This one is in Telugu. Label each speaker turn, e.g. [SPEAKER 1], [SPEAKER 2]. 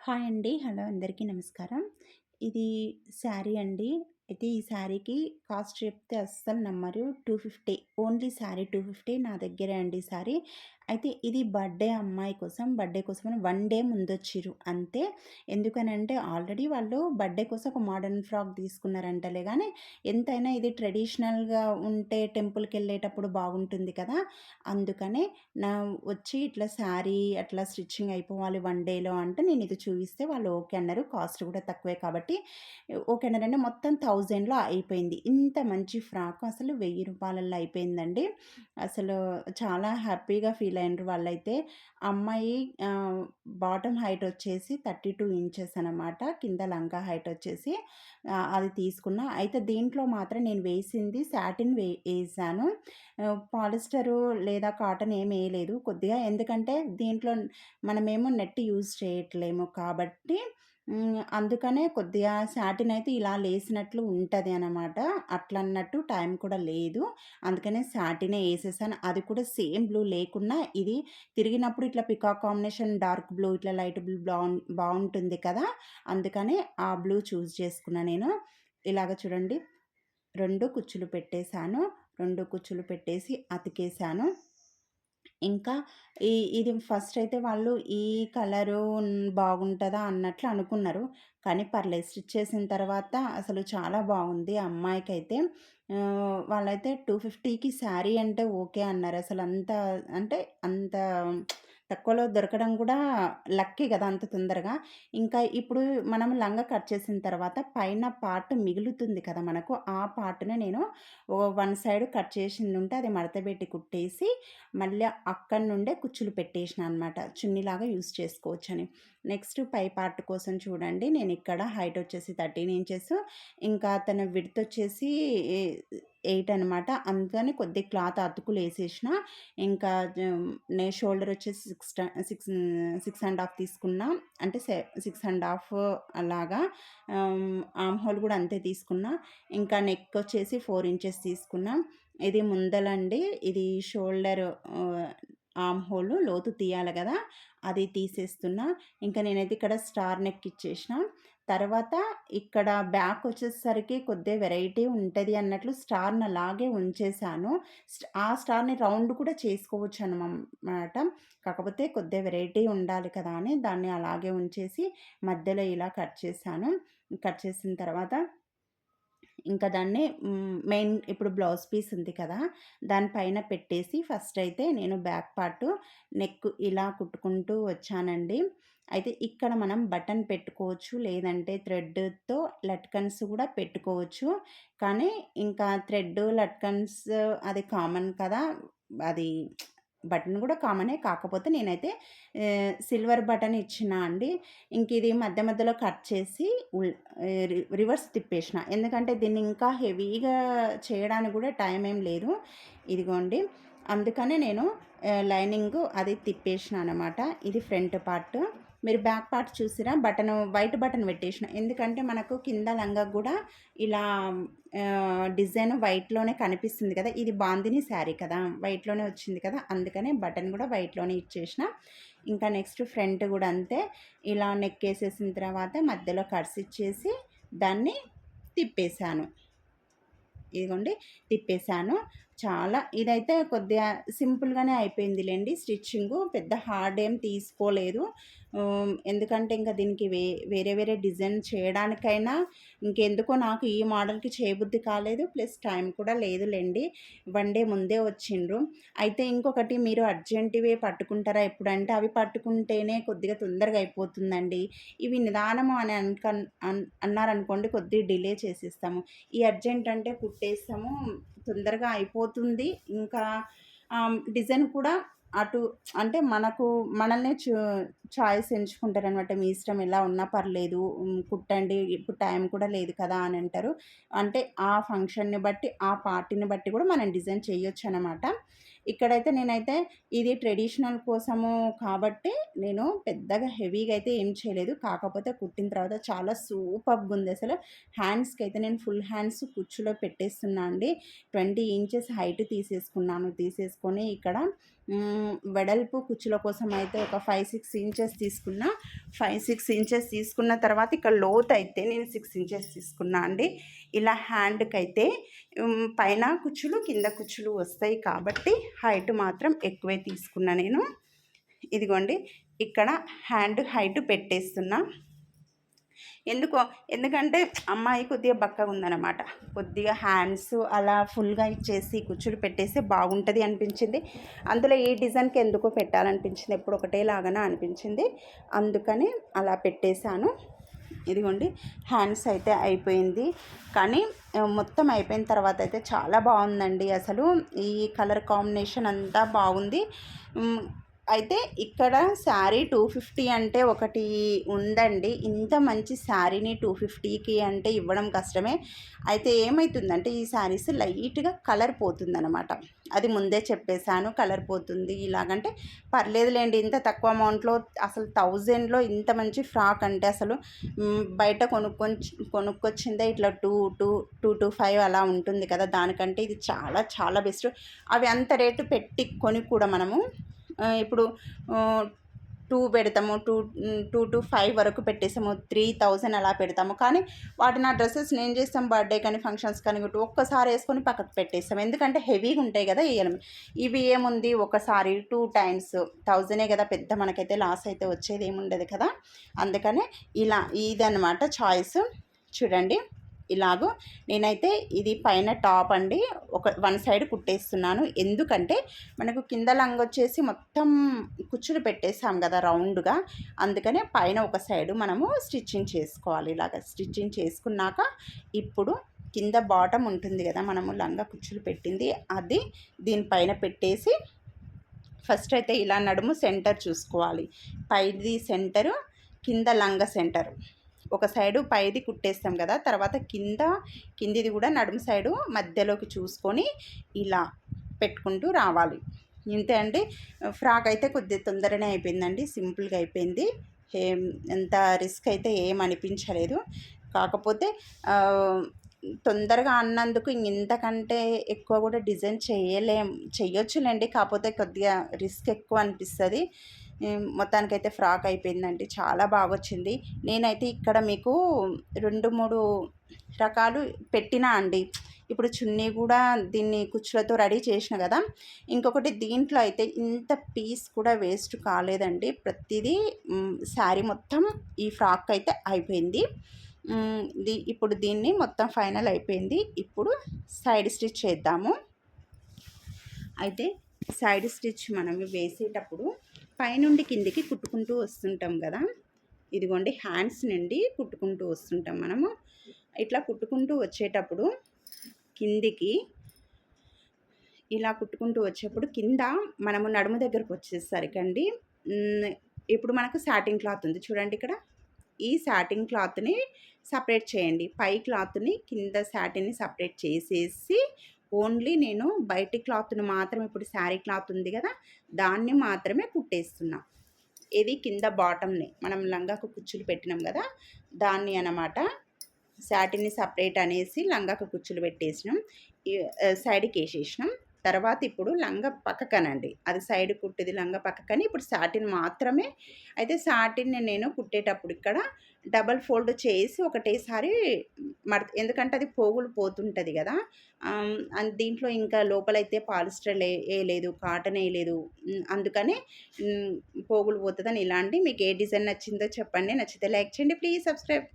[SPEAKER 1] హాయ్ అండి. హలో అందరికీ నమస్కారం. ఇది శారీ అండి. అయితే ఈ శారీకి కాస్ట్ చెప్తే అస్సలు నమ్మరు. 250 ఓన్లీ శారీ 250 నా దగ్గరే అండి శారీ. అయితే ఇది బర్త్‌డే అమ్మాయి కోసం, బర్త్‌డే కోసం అని వన్ డే ముందొచ్చిర్రు అంతే. ఎందుకనంటే ఆల్రెడీ వాళ్ళు బర్త్‌డే కోసం ఒక మోడర్న్ ఫ్రాక్ తీసుకున్నారంటలే కానీ ఎంతైనా ఇది ట్రెడిషనల్‌గా ఉంటే టెంపుల్కి వెళ్ళేటప్పుడు బాగుంటుంది కదా! అందుకనే నా వచ్చి ఇట్లా శారీ అట్లా స్టిచ్చింగ్ అయిపోవాలి వన్ డేలో అంటే నేను ఇది చూపిస్తే వాళ్ళు ఓకే అన్నారు. కాస్ట్ కూడా తక్కువే కాబట్టి ఓకే అన్నారండి. మొత్తం 1000లో అయిపోయింది. ఇంత మంచి ఫ్రాక్ అసలు వెయ్యి రూపాయలలో అయిపోయిందండి. అసలు చాలా హ్యాపీగా ఫీల్ అయ్యిండ్రు వాళ్ళైతే. అమ్మాయి బాటమ్ హైట్ వచ్చేసి 32 ఇంచెస్ అనమాట. కింద లంగా హైట్ వచ్చేసి అది తీసుకున్నా. అయితే దీంట్లో మాత్రం నేను వేసింది సాటిన్ వే వేసాను పాలిస్టరు లేదా కాటన్ ఏమి వేయలేదు కొద్దిగా ఎందుకంటే దీంట్లో మనమేమో నెట్ యూజ్ చేయట్లేము కాబట్టి అందుకనే కొద్దిగా సాటిన్ అయితే ఇలా లేసినట్లు ఉంటుంది అనమాట. అట్లన్నట్టు టైం కూడా లేదు. అందుకనే సాటినే వేసేసాను అది కూడా సేమ్ బ్లూ లేకున్నా ఇది తిరిగినప్పుడు ఇట్లా పికాక్ కాంబినేషన్ డార్క్ బ్లూ ఇట్లా లైట్ బ్లూ బాగుంటుంది కదా! అందుకనే ఆ బ్లూ చూస్ చేసుకున్నా నేను. ఇలాగ చూడండి రెండు కుచ్చులు పెట్టేసాను. 2 కుచ్చులు పెట్టేసి అతికేసాను. ఇంకా ఈ ఇది ఫస్ట్ అయితే వాళ్ళు ఈ కలరు బాగుంటుందా అన్నట్లు అనుకున్నారు. కానీ పర్లేదు స్టిచ్ చేసిన తర్వాత అసలు చాలా బాగుంది అమ్మాయికి అయితే వాళ్ళైతే టూ ఫిఫ్టీకి శారీ అంటే ఓకే అన్నారు. అసలు అంత అంటే అంత తక్కువలో దొరకడం కూడా లక్కీ కదా! అంత తొందరగా. ఇంకా ఇప్పుడు మనం లంగా కట్ చేసిన తర్వాత పైన పార్ట్ మిగులుతుంది కదా మనకు. ఆ పార్ట్‌ని నేను వన్ సైడ్ కట్ చేసింది ఉంటే అది మడతబెట్టి కుట్టేసి మళ్ళీ అక్కడి నుండే కుచ్చులు పెట్టేసినా అనమాట. చున్నీలాగా యూజ్ చేసుకోవచ్చని. నెక్స్ట్ పై పార్ట్ కోసం చూడండి నేను ఇక్కడ హైట్ వచ్చేసి 13 ఇంచెస్ ఇంకా తన విడ్త్ వచ్చేసి ఎయిట్ అనమాట. అందుకని కొద్దిగా క్లాత్ అతుకులు వేసేసిన ఇంకా నేను నే షోల్డర్ వచ్చేసి six six six and half తీసుకున్నా. అంటే సె 6 అండ్ హాఫ్ అలాగా ఆమ్ హోల్ కూడా అంతే తీసుకున్నా. ఇంకా నెక్ వచ్చేసి ఫోర్ ఇంచెస్ తీసుకున్నా. ఇది ముందలండి. ఇది షోల్డర్ ఆమ్ హోల్ లోతు తీయాలి కదా అది తీసేస్తున్నా. ఇంకా నేనైతే ఇక్కడ స్టార్ నెక్ ఇచ్చేసిన. తర్వాత ఇక్కడ బ్యాక్ వచ్చేసరికి కొద్దిగా వెరైటీ ఉంటుంది అన్నట్లు స్టార్‌ని అలాగే ఉంచేసాను. ఆ స్టార్‌ని రౌండ్ కూడా చేసుకోవచ్చు అనమాట కాకపోతే కొద్దిగా వెరైటీ ఉండాలి కదా! అని దాన్ని అలాగే ఉంచేసి మధ్యలో ఇలా కట్ చేశాను. కట్ చేసిన తర్వాత ఇంకా దాన్ని మెయిన్ ఇప్పుడు బ్లౌజ్ పీస్ ఉంది కదా! దానిపైన పెట్టేసి ఫస్ట్ అయితే నేను బ్యాక్ పార్ట్ నెక్ ఇలా కుట్టుకుంటూ వచ్చానండి. అయితే ఇక్కడ మనం బటన్ పెట్టుకోవచ్చు. లేదంటే థ్రెడ్‌తో లట్కన్స్ కూడా పెట్టుకోవచ్చు. కానీ ఇంకా థ్రెడ్, లట్కన్స్ అది కామన్ కదా! అది బటన్ కూడా కామనే. కాకపోతే నేనైతే సిల్వర్ బటన్ ఇచ్చినా అండి. ఇంక ఇది మధ్య మధ్యలో కట్ చేసి రివర్స్ తిప్పేసిన. ఎందుకంటే దీన్ని ఇంకా హెవీగా చేయడానికి కూడా టైం ఏం లేదు. ఇదిగోండి. అందుకనే నేను లైనింగ్ అది తిప్పేసిన అనమాట. ఇది ఫ్రంట్ పార్ట్. మీరు బ్యాక్ పార్ట్ చూసిరా బటన్ వైట్ బటన్ పెట్టేసిన. ఎందుకంటే మనకు కింద లంగా కూడా ఇలా డిజైన్ వైట్‌లోనే కనిపిస్తుంది కదా! ఇది బాందిని శారీ కదా! వైట్‌లోనే వచ్చింది కదా! అందుకనే బటన్ కూడా వైట్‌లోనే ఇచ్చేసిన. ఇంకా నెక్స్ట్ ఫ్రంట్ కూడా అంతే. ఇలా నెక్ వేసేసిన తర్వాత మధ్యలో కట్స్ ఇచ్చేసి దాన్ని తిప్పేశాను ఇదిగోండి తిప్పేసాను. చాలా ఇదైతే కొద్దిగా సింపుల్‌గానే అయిపోయిందిలేండి స్టిచ్చింగు. పెద్ద హార్డ్ ఏం తీసుకోలేదు. ఎందుకంటే ఇంకా దీనికి వే వేరే వేరే డిజైన్ చేయడానికైనా ఇంకెందుకో నాకు ఈ మోడల్‌కి చేయబుద్ధి కాలేదు. ప్లస్ టైం కూడా లేదులేండి వన్ డే ముందే వచ్చిండ్రు. అయితే ఇంకొకటి మీరు అర్జెంట్‌వే పట్టుకుంటారా ఎప్పుడంటే అవి పట్టుకుంటేనే కొద్దిగా తొందరగా అయిపోతుందండి. ఇవి నిదానము అని అనుక అన్ అన్నారనుకోండి కొద్దిగా డిలే చేసేస్తాము. ఈ అర్జెంట్ అంటే కుట్టేస్తాము. తొందరగా అయిపోతుంది. ఇంకా డిజైన్ కూడా అటు అంటే మనకు మనల్నే చు చాయిస్ ఎంచుకుంటారనమాట. మీ ఇష్టం ఎలా ఉన్నా పర్లేదు. కుట్టండి. ఇప్పుడు టైం కూడా లేదు కదా! అని అంటారు. అంటే ఆ ఫంక్షన్‌ని బట్టి, ఆ పార్టీని బట్టి కూడా మనం డిజైన్ చేయొచ్చు అనమాట ఇక్కడైతే నేనైతే ఇది ట్రెడిషనల్ కోసము కాబట్టి నేను పెద్దగా హెవీగా అయితే ఏం చేయలేదు. కాకపోతే కుట్టిన తర్వాత చాలా సూపర్గా ఉంది అసలు. హ్యాండ్స్‌కి అయితే నేను ఫుల్ హ్యాండ్స్ కుచ్చులో పెట్టేస్తున్నా అండి. 20 ఇంచెస్ హైట్ తీసేసుకున్నాను. తీసేసుకొని ఇక్కడ వెడల్పు కుచ్చుల కోసం అయితే ఒక 5, 6 ఇంచెస్ ఇంచెస్ తీసుకున్నా ఫైవ్ సిక్స్ ఇంచెస్ తీసుకున్న తర్వాత ఇక్కడ లోత్ అయితే నేను సిక్స్ ఇంచెస్ తీసుకున్నా అండి ఇలా హ్యాండ్కి అయితే పైన కుచ్చులు కింద కుచ్చులు వస్తాయి కాబట్టి హైట్ మాత్రం ఎక్కువే తీసుకున్నా నేను. ఇదిగోండి ఇక్కడ హ్యాండ్ హైట్ పెట్టేస్తున్నా. ఎందుకో ఎందుకంటే అమ్మాయి కొద్దిగా బక్కగా ఉందన్నమాట. కొద్దిగా హ్యాండ్స్ అలా ఫుల్గా ఇచ్చేసి కుచ్చులు పెట్టేస్తే బాగుంటుంది అనిపించింది. అందులో ఏ డిజైన్కి ఎందుకో పెట్టాలనిపించింది ఎప్పుడు ఒకటే లాగానే అనిపించింది. అందుకని అలా పెట్టేశాను. ఇదిగోండి హ్యాండ్స్ అయితే అయిపోయింది. కానీ మొత్తం అయిపోయిన తర్వాత అయితే చాలా బాగుందండి. అసలు ఈ కలర్ కాంబినేషన్ అంతా బాగుంది. అయితే ఇక్కడ శారీ టూ ఫిఫ్టీ అంటే ఒకటి ఉందండి. ఇంత మంచి శారీని టూ ఫిఫ్టీకి అంటే ఇవ్వడం కష్టమే. అయితే ఏమవుతుందంటే ఈ శారీస్ లైట్గా కలర్ పోతుందనమాట అది ముందే చెప్పేశాను కలర్ పోతుంది ఇలాగంటే. పర్లేదులేండి ఇంత తక్కువ అమౌంట్లో అసలు థౌజండ్లో ఇంత మంచి ఫ్రాక్ అంటే అసలు బయట కొనుక్కొని కొనుక్కొచ్చిందే ఇట్లా two two two two five అలా ఉంటుంది కదా. దానికంటే ఇది చాలా చాలా బెస్ట్. అవి అంత రేటు పెట్టి కొని కూడా మనము ఇప్పుడు టూ పెడతాము టూ టూ టు ఫైవ్ వరకు పెట్టేసాము త్రీ థౌజండ్ అలా పెడతాము. కానీ వాటిని ఆ డ్రెస్సెస్ నేను చేస్తాం బర్త్డే కానీ ఫంక్షన్స్ కానీ ఒకటి ఒక్కసారి వేసుకొని పక్కకు పెట్టేస్తాం. ఎందుకంటే హెవీగా ఉంటాయి కదా వేయడం ఇవి ఏముంది? ఒకసారి టూ టైమ్స్ థౌజండే కదా పెద్ద మనకైతే లాస్ అయితే వచ్చేది ఏముండదు కదా. అందుకనే ఇలా ఇదనమాట చాయిస్. చూడండి. ఇలాగో నేనైతే ఇది పైన టాప్ అండి. ఒక వన్ సైడ్ కుట్టేస్తున్నాను. ఎందుకంటే మనకు కింద లంగ్ వచ్చేసి మొత్తం కుచ్చులు పెట్టేసాం కదా రౌండ్గా. అందుకనే పైన ఒక సైడు మనము స్టిచ్చింగ్ చేసుకోవాలి. ఇలాగ స్టిచ్చింగ్ చేసుకున్నాక ఇప్పుడు కింద బాటమ్ ఉంటుంది కదా మనము లంగా కుచ్చులు పెట్టింది. అది దీనిపైన పెట్టేసి ఫస్ట్ అయితే ఇలా నడుము సెంటర్ చూసుకోవాలి. పైది సెంటరు కింద లంగ సెంటర్. ఒక సైడు పైది కుట్టేస్తాం కదా తర్వాత కింద కిందిది కూడా నడుము సైడు మధ్యలోకి చూసుకొని ఇలా పెట్టుకుంటూ రావాలి. ఇంతే అండి. ఫ్రాక్ అయితే కొద్దిగా తొందరనే అయిపోయిందండి. సింపుల్గా అయిపోయింది. ఏం ఎంత రిస్క్ అయితే ఏం అనిపించలేదు. కాకపోతే తొందరగా అన్నందుకు ఇంతకంటే ఎక్కువ కూడా డిజైన్ చేయలేం చేయొచ్చులేండి కాకపోతే కొద్దిగా రిస్క్ ఎక్కువ అనిపిస్తుంది. మొత్తానికైతే ఫ్రాక్ అయిపోయిందండి. చాలా బాగా వచ్చింది నేనైతే ఇక్కడ మీకు రెండు మూడు రకాలు పెట్టినా అండి. ఇప్పుడు చున్నీ కూడా దీన్ని కుచ్చులతో రెడీ చేసిన కదా. ఇంకొకటి దీంట్లో అయితే ఇంత పీస్ కూడా వేస్ట్ కాలేదండి. ప్రతిదీ శారీ మొత్తం ఈ ఫ్రాక్ అయితే అయిపోయింది. దీ ఇప్పుడు దీన్ని మొత్తం ఫైనల్ అయిపోయింది. ఇప్పుడు సైడ్ స్టిచ్ చేద్దాము. అయితే సైడ్ స్టిచ్ మనం వేసేటప్పుడు పైనుండి కిందికి కుట్టుకుంటూ వస్తుంటాం కదా. ఇదిగోండి హ్యాండ్స్ నుండి కుట్టుకుంటూ వస్తుంటాం మనము. ఇట్లా కుట్టుకుంటూ వచ్చేటప్పుడు కిందికి ఇలా కుట్టుకుంటూ వచ్చేప్పుడు కింద మనము నడుము దగ్గరకు వచ్చేసరికండి అండి ఇప్పుడు మనకు సాటిన్ క్లాత్ ఉంది. చూడండి ఇక్కడ. ఈ సాటిన్ క్లాత్ని సపరేట్ చేయండి. పై క్లాత్ని కింద సాటిన్ని సపరేట్ చేసేసి ఓన్లీ నేను బయటి క్లాత్ని మాత్రం ఇప్పుడు శారీ క్లాత్ ఉంది కదా దాన్ని మాత్రమే కుట్టేస్తున్నా. ఇది కింద బాటమ్ని మనం లంగాకు కుచ్చులు పెట్టినాం కదా దాన్ని అన్నమాట సాటిన్ని సపరేట్ అనేసి లంగాకు కుచ్చులు పెట్టేసినాం. సైడ్కి వేసేసినాం. తర్వాత ఇప్పుడు లంగ పక్కకనండి. అది సైడ్ కుట్టేది లంగ పక్కకని ఇప్పుడు సాటిన్ మాత్రమే. అయితే సాటిన్ నేను కుట్టేటప్పుడు ఇక్కడ డబల్ ఫోల్డ్ చేసి ఒకటేసారి మడ ఎందుకంటే అది పోగులు పోతుంటుంది కదా. దీంట్లో ఇంకా లోపలైతే పాలిస్టర్ లే వేయలేదు కాటన్ వేయలేదు అందుకనే పోగులు పోతుందని ఇలాంటి మీకు ఏ డిజైన్ నచ్చిందో చెప్పండి. నచ్చితే లైక్ చేయండి. Please subscribe.